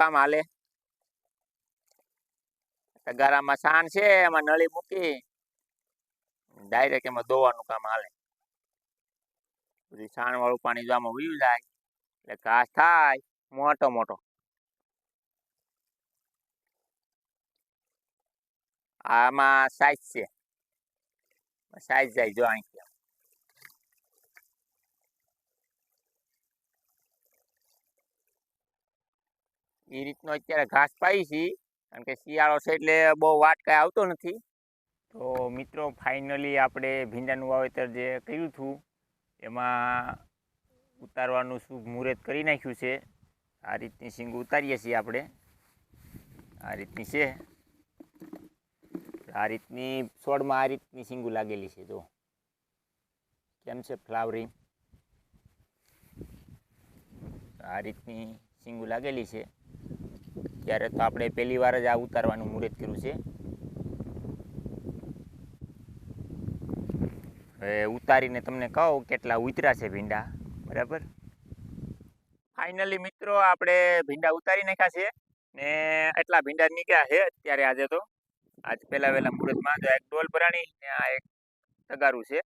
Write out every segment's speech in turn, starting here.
કામ હાલે. તગારામાં સાણ છે, એમાં નળી મૂકી. ડાયરેક્ટ એમાં દોવાનું કામ હાલે. પછી સાણ વાળું પાણી જો આમાં વયું જાય, એટલે ઘાસ થાય, મોટો મોટો. આમાં સાઈઝ છે. સાઈઝ જાય જો અહીંથી એ રીતનો અત્યારે ઘાસ પાઈ છીએ કારણ કે શિયાળો છે એટલે બહુ વાટ કાંઈ આવતો નથી. તો મિત્રો ફાઇનલી આપણે ભીંડાનું વાવેતર જે કર્યું હતું, એમાં ઉતારવાનું શુભ મુહૂર્ત કરી નાખ્યું છે. આ રીતની સિંગ ઉતારીએ છીએ આપણે. આ રીતની છે. આ રીતની છોડમાં આ રીતની સિંગુ લાગેલી છે, જો. કેમ છે ફ્લાવરિંગ? આ રીતની સિંગુ લાગેલી છે. ત્યારે તો આપણે પહેલી વાર જ આ ઉતારવાનું મુહૂર્ત કર્યું છે. હવે ઉતારીને તમને કહું કેટલા ઉતર્યા છે ભીંડા, બરાબર? ફાઇનલી મિત્રો, આપણે ભીંડા ઉતારી નાખ્યા છે ને એટલા ભીંડા નીકળ્યા છે અત્યારે આજે તો. આજ પહેલા વહેલા મુહૂર્તમાં એક ડોલ ભરાણી ને આ એક તગારું છે.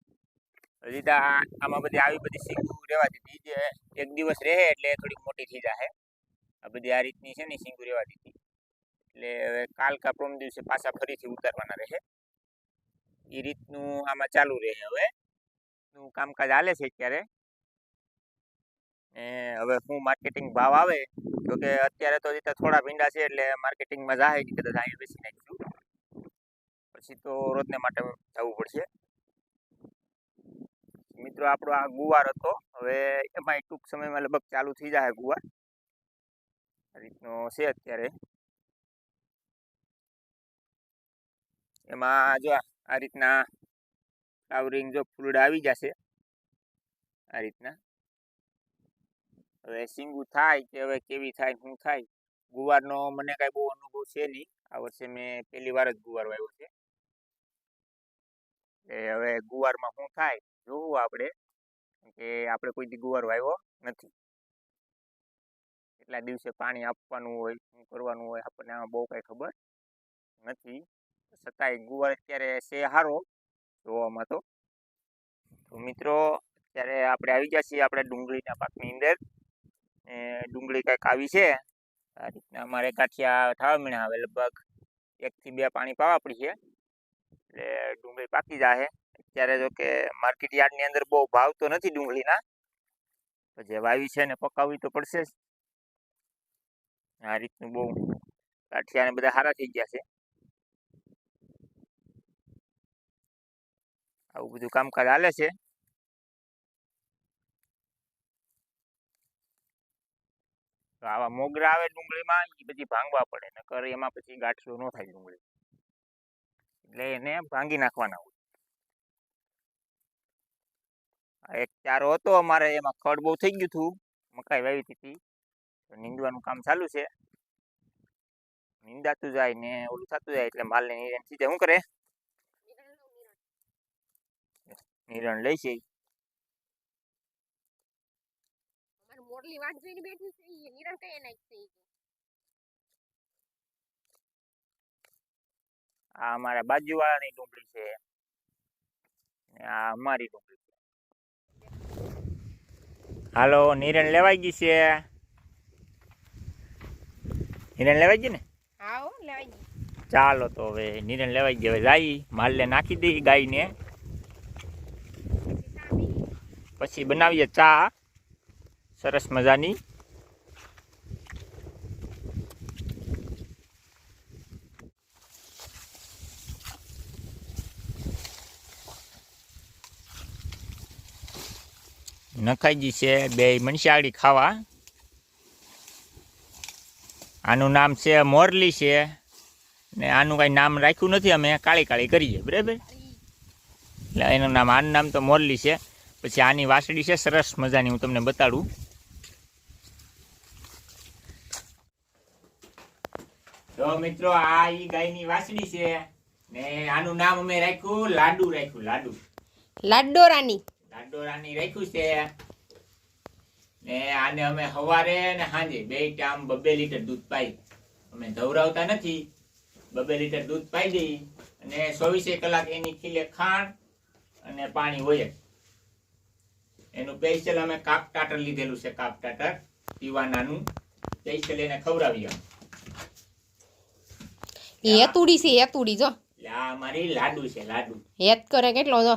હજી આમાં બધી આવી બધી સિંગુ રહેવા દીધી જે એક દિવસ રહે એટલે થોડીક મોટી થઈ જાય આ બધી આ રીતની છે ને સિંગુ દીધી એટલે હવે કાલ કા પ્રમ દિવસે પાછા ફરીથી ઉતારવાના રહે. એ રીતનું આમાં ચાલુ રહે હવે. નું કામકાજ હાલે છે અત્યારે. એ હવે શું માર્કેટિંગ ભાવ આવે તો કે અત્યારે તો રીતે થોડા ભીંડા છે એટલે માર્કેટિંગમાં જાય કે કદાચ અહીંયા બેસી નાખીશું. પછી તો રોજને માટે જવું પડશે. મિત્રો, આપણો આ ગુવાર હતો. હવે એમાં ટૂંક સમયમાં લગભગ ચાલુ થઈ જાય ગુવાર. રીતનો છે અત્યારે. એમાં જો આ રીતના ફ્લાવરિંગ જો ફૂલડા આવી જશે, આ રીતના. હવે સિંગુ થાય કે હવે કેવી થાય શું થાય, ગુવારનો મને કાંઈ બહુ અનુભવ છે નહીં. આ વર્ષે મેં પહેલી વાર જ ગુવાર વાવ્યો છે. એટલે હવે ગુવારમાં શું થાય, જોવું આપણે કે આપણે કોઈ દી ગુવાર વાવ્યો નથી. કેટલા દિવસે પાણી આપવાનું હોય, શું કરવાનું હોય, આપણને આમાં બહુ કાંઈ ખબર નથી. છતાંય ગુવાર અત્યારે છે સારો જોવામાં તો. મિત્રો, અત્યારે આપણે આવી ગયા છીએ આપણે ડુંગળીના પાકની અંદર. ડુંગળી કંઈક આવી છે. આ રીતના અમારે કાઠિયા થવા મીણા આવે લગભગ એકથી બે પાણી પાવા પડી છે. એટલે ડુંગળી પાકી જશે અત્યારે જો કે માર્કેટ યાર્ડની અંદર બહુ ભાવ તો નથી ડુંગળીના. જે વાવી છે ને પકાવવી તો પડશે જ. આ રીતનું બહુ કાઠિયાને બધા સારા થઈ ગયા છે. આવું બધું કામકાજ હાલે છે. તો આવા મોગરા આવે ડુંગળીમાં એ બધી ભાંગવા પડે, નકર એમાં પછી ગાંઠિયો ન થાય ડુંગળી. એટલે એને ભાંગી નાખવાના હોય. એક ચારો હતો અમારે, એમાં ખડ બહુ થઈ ગયું હતું, મકાઈ વાવી હતી. નીંદવાનું કામ ચાલુ છે. નીંદાતું જાય ને ઓલું થતું જાય એટલે માલને નિરણ થઈ જાય શું કરે? નિરણ લઈ છે મોરલી વાટ જોઈને બેઠી છે નિરણ કઈ નાખશે આ અમારા બાજુવાળાની ડુંગળી છે. ને આ અમારી ડુંગળી છે. હાલો નિરણ લેવાઈ ગઈ છે. નિરણ લેવાઈ ગઈ ને? હા લેવાઈ ગઈ. ચાલો તો હવે નિરણ લેવાઈ ગયો હવે જાય માલને નાખી દઈ ગાયને. પછી પછી બનાવીએ ચા. સરસ મજાની. નખાઈ છે બે મણસાળી ખાવા. આનું નામ છે મોરલી છે. ને આનું કાંઈ નામ રાખ્યું નથી અમે કાળી કાળી કરીએ બરાબર? એટલે એનું નામ આનું નામ તો મોરલી છે. પછી આની વાસળી છે સરસ મજાની હું તમને બતાડું. તો મિત્રો આ ઈ ગાયની વાસડી છે. ને આનું નામ અમે રાખ્યું લાડુ રાખ્યું લાડુ. લાડોરાની. લાડોરાની રાખ્યું છે. ને આને અમે સવારે ને સાંજે બે ટાઈમ બબે લીટર દૂધ પાઈ. અમે ધવરાવતા નથી. બબે લીટર દૂધ પાઈ દઈ અને ચોવીસે કલાક એની ખીલે ખાંડ અને પાણી હોય જ. એનું પેસ્ટલ અમે કાપ ટાટર લીધેલું છે કાપ ટાટર પીવાનાનું. પેસ્ટલ એને ખવડાવી એ તુડી છે હેતુડી જો. એટલે આ અમારી લાડુ છે લાડુ. હેત કરે કેટલો જો.